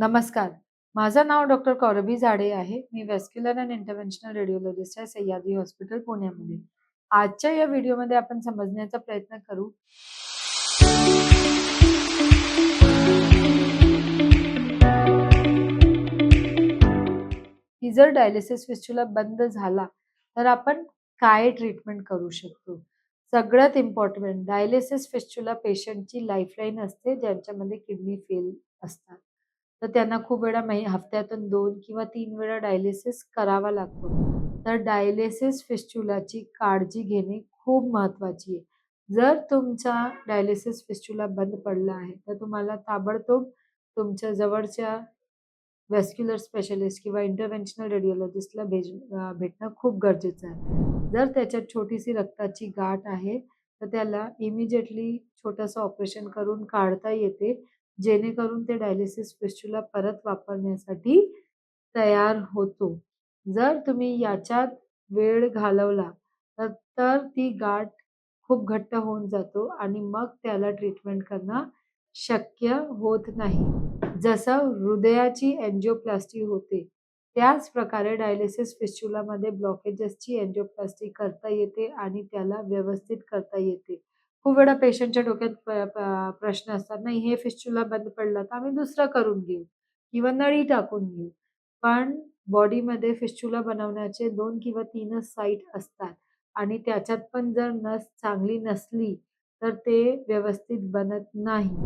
नमस्कार. माझं नाव डॉक्टर कौरवी झाडे आहे. मी व्हॅस्क्युलर अँड इंटरव्हेन्शनल रेडिओलॉजिस्ट आहे सह्याद्री हॉस्पिटल पुण्यामध्ये. आजच्या या व्हिडिओमध्ये आपण समजण्याचा प्रयत्न करू की जर डायलिसिस फिस्टुला बंद झाला, तर आपण काय ट्रीटमेंट करू शकतो? सगळ्यात इम्पॉर्टंट डायलिसिस फिस्टुला पेशंटची लाईफलाईन असते, ज्यांच्यामध्ये किडनी फेल तर त्यांना खूप वेळा मही हफ्त्यातून दोन किंवा तीन वेळा डायलिसिस करावा लागतो. तर डायलिसिस फिस्टुलाची काळजी घेणे खूप महत्त्वाची आहे. जर तुमचा डायलिसिस फिस्टुला बंद पडला आहे, तर तुम्हाला ताबडतोब तुमच्या जवळच्या व्हॅस्क्युलर स्पेशलिस्ट किंवा इंटरव्हेन्शनल रेडिओलॉजिस्टला भेज भेटणं खूप गरजेचं आहे. जर त्याच्यात छोटीशी रक्ताची गाठ आहे, तर त्याला इमिजिएटली छोटंसं ऑपरेशन करून काढता येते, जेणेकरून ते डायलिसिस फिस्टुला परत वापरण्यासाठी तयार होतो. जर तुम्ही याच्यात वेळ घालवला, तर ती गाठ खूप घट्ट होऊन जातो आणि मग त्याला ट्रीटमेंट करणं शक्य होत नाही. जसं हृदयाची एन्जिओप्लास्टी होते, त्याच प्रकारे डायलिसिस फिस्टुलामध्ये ब्लॉकेजेसची एन्जिओप्लास्टी करता येते आणि त्याला व्यवस्थित करता येते. खूप वेळा पेशंटच्या डोक्यात प्रश्न असतात, "नाही हे फिस्टुला बंद पडला, तर आम्ही दुसरं करून घेऊ किंवा नळी टाकून घेऊ." पण बॉडीमध्ये फिस्टुला बनवण्याचे दोन किंवा तीनच साईट असतात आणि त्याच्यात पण जर नस चांगली नसली, तर ते व्यवस्थित बनत नाही.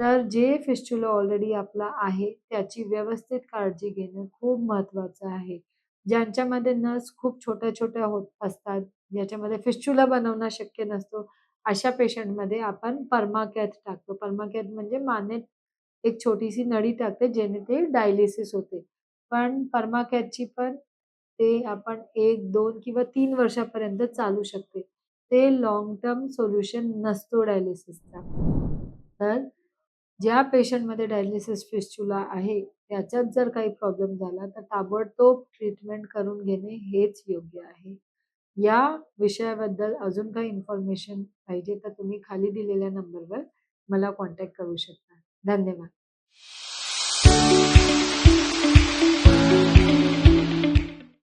तर जे फिस्टुला ऑलरेडी आपला आहे, त्याची व्यवस्थित काळजी घेणं खूप महत्त्वाचं आहे. ज्यांच्यामध्ये नस खूप छोट्या-छोट्या होत असतात, ज्याच्यामध्ये फिस्टुला बनवणं शक्य नसतो, अशा पेशंटमध्ये आपण पर्माकॅथ टाकतो. पर्माकॅथ म्हणजे मानेत एक छोटीशी नळी टाकते, जेणे ते डायलिसिस होते. पण पर्माकॅथची पण ते आपण 1, 2 किंवा तीन वर्षापर्यंत चालू शकते. ते लॉंग टर्म सोल्युशन नसतो डायलिसिसचा. तर ज्या पेशंटमध्ये डायलिसिस फिस्टुला आहे, त्याच्यात जर काही प्रॉब्लेम झाला, तर ताबडतोब ट्रीटमेंट करून घेणे हेच योग्य आहे. या विषयाबद्दल अजून काही इन्फॉर्मेशन पाहिजे, तर तुम्ही खाली दिलेल्या नंबरवर मला कॉन्टॅक्ट करू शकता. धन्यवाद.